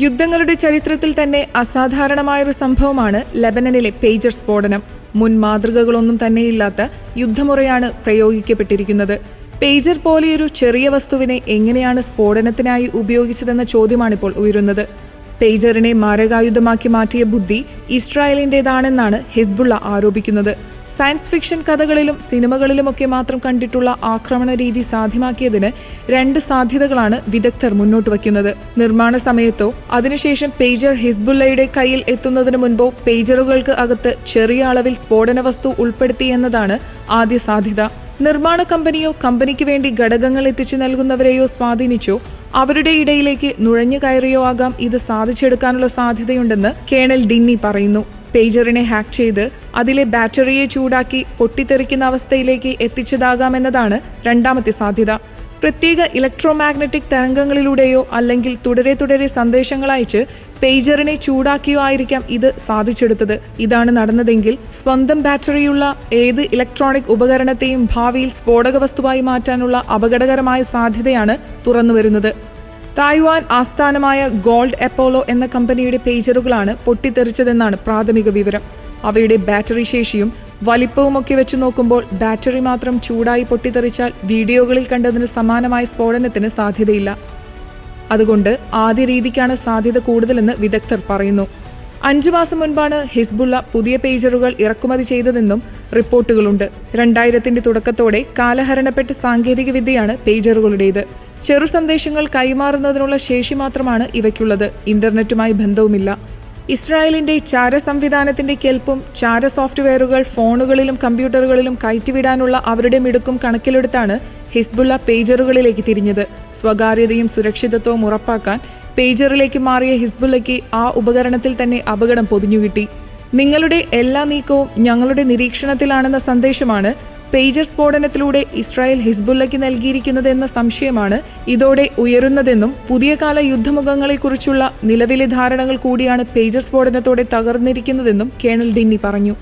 യുദ്ധങ്ങളുടെ ചരിത്രത്തിൽ തന്നെ അസാധാരണമായൊരു സംഭവമാണ് ലെബനനിലെ പേജർ സ്ഫോടനം. മുൻ മാതൃകകളൊന്നും തന്നെയില്ലാത്ത യുദ്ധമുറയാണ് പ്രയോഗിക്കപ്പെട്ടിരിക്കുന്നത്. പേജർ പോലെയൊരു ചെറിയ വസ്തുവിനെ എങ്ങനെയാണ് സ്ഫോടനത്തിനായി ഉപയോഗിച്ചതെന്ന ചോദ്യമാണിപ്പോൾ ഉയരുന്നത്. പേജറിനെ മാരകായുധമാക്കി മാറ്റിയ ബുദ്ധി ഇസ്രായേലിന്റേതാണെന്നാണ് ഹിസ്ബുള്ള ആരോപിക്കുന്നത്. സയൻസ് ഫിക്ഷൻ കഥകളിലും സിനിമകളിലുമൊക്കെ മാത്രം കണ്ടിട്ടുള്ള ആക്രമണ രീതി സാധ്യമാക്കിയതിന് രണ്ട് സാധ്യതകളാണ് വിദഗ്ധർ മുന്നോട്ട് വയ്ക്കുന്നത്. നിർമ്മാണ സമയത്തോ അതിനുശേഷം പേജർ ഹിസ്ബുല്ലയുടെ കയ്യിൽ എത്തുന്നതിന് മുൻപോ പേജറുകൾക്ക് അകത്ത് ചെറിയ അളവിൽ സ്ഫോടന വസ്തു ഉൾപ്പെടുത്തിയെന്നതാണ് ആദ്യ സാധ്യത. നിർമ്മാണ കമ്പനിയോ കമ്പനിക്ക് വേണ്ടി ഘടകങ്ങൾ എത്തിച്ചു നൽകുന്നവരെയോ സ്വാധീനിച്ചോ അവരുടെ ഇടയിലേക്ക് നുഴഞ്ഞു കയറിയോ ആകാം ഇത് സാധിച്ചെടുക്കാനുള്ള സാധ്യതയുണ്ടെന്ന് കേണൽ ഡിന്നി പറയുന്നു. പേജറിനെ ഹാക്ക് ചെയ്ത് അതിലെ ബാറ്ററിയെ ചൂടാക്കി പൊട്ടിത്തെറിക്കുന്ന അവസ്ഥയിലേക്ക് എത്തിച്ചതാകാമെന്നതാണ് രണ്ടാമത്തെ സാധ്യത. പ്രത്യേക ഇലക്ട്രോമാഗ്നറ്റിക് തരംഗങ്ങളിലൂടെയോ അല്ലെങ്കിൽ തുടരെ തുടരെ സന്ദേശങ്ങൾ അയച്ച് പേജറിനെ ചൂടാക്കിയോ ആയിരിക്കാം ഇത് സാധിച്ചെടുത്തത്. ഇതാണ് നടന്നതെങ്കിൽ സ്വന്തം ബാറ്ററിയുള്ള ഏത് ഇലക്ട്രോണിക് ഉപകരണത്തെയും ഭാവിയിൽ സ്ഫോടക വസ്തുവായി മാറ്റാനുള്ള അപകടകരമായ സാധ്യതയാണ് തുറന്നുവരുന്നത്. തായ്വാൻ ആസ്ഥാനമായ ഗോൾഡ് എപ്പോളോ എന്ന കമ്പനിയുടെ പേജറുകളാണ് പൊട്ടിത്തെറിച്ചതെന്നാണ് പ്രാഥമിക വിവരം. അവയുടെ ബാറ്ററി ശേഷിയും വലിപ്പവുമൊക്കെ വെച്ച് നോക്കുമ്പോൾ ബാറ്ററി മാത്രം ചൂടായി പൊട്ടിത്തെറിച്ചാൽ വീഡിയോകളിൽ കണ്ടതിന് സമാനമായ സ്ഫോടനത്തിന് സാധ്യതയില്ല. അതുകൊണ്ട് ആദ്യ രീതിക്കാണ് സാധ്യത കൂടുതലെന്ന് വിദഗ്ധർ പറയുന്നു. അഞ്ചു മാസം മുൻപാണ് ഹിസ്ബുള്ള പുതിയ പേജറുകൾ ഇറക്കുമതി ചെയ്തതെന്നും റിപ്പോർട്ടുകളുണ്ട്. രണ്ടായിരത്തിന്റെ തുടക്കത്തോടെ കാലഹരണപ്പെട്ട സാങ്കേതികവിദ്യയാണ് പേജറുകളുടേത്. ചെറു സന്ദേശങ്ങൾ കൈമാറുന്നതിനുള്ള ശേഷി മാത്രമാണ് ഇവയ്ക്കുള്ളത്. ഇന്റർനെറ്റുമായി ബന്ധവുമില്ല. ഇസ്രായേലിന്റെ ചാര സംവിധാനത്തിന്റെ കെൽപ്പും ചാര സോഫ്റ്റ്വെയറുകൾ ഫോണുകളിലും കമ്പ്യൂട്ടറുകളിലും കയറ്റിവിടാനുള്ള അവരുടെ മിടുക്കും കണക്കിലെടുത്താണ് ഹിസ്ബുള്ള പേജറുകളിലേക്ക് തിരിഞ്ഞത്. സ്വകാര്യതയും സുരക്ഷിതത്വവും ഉറപ്പാക്കാൻ പേജറിലേക്ക് മാറിയ ഹിസ്ബുള്ളയ്ക്ക് ആ ഉപകരണത്തിൽ തന്നെ അപകടം പൊതിഞ്ഞുകിട്ടി. നിങ്ങളുടെ എല്ലാ നീക്കവും ഞങ്ങളുടെ നിരീക്ഷണത്തിലാണെന്ന സന്ദേശമാണ് പേജർ സ്ഫോടനത്തിലൂടെ ഇസ്രായേൽ ഹിസ്ബുള്ളയ്ക്ക് നൽകിയിരിക്കുന്നതെന്ന സംശയമാണ് ഇതോടെ ഉയരുന്നതെന്നും പുതിയ കാല യുദ്ധമുഖങ്ങളെക്കുറിച്ചുള്ള നിലവിലെ ധാരണകൾ കൂടിയാണ് പേജർ സ്ഫോടനത്തോടെ തകർന്നിരിക്കുന്നതെന്നും കേണൽ ഡിന്നി പറഞ്ഞു.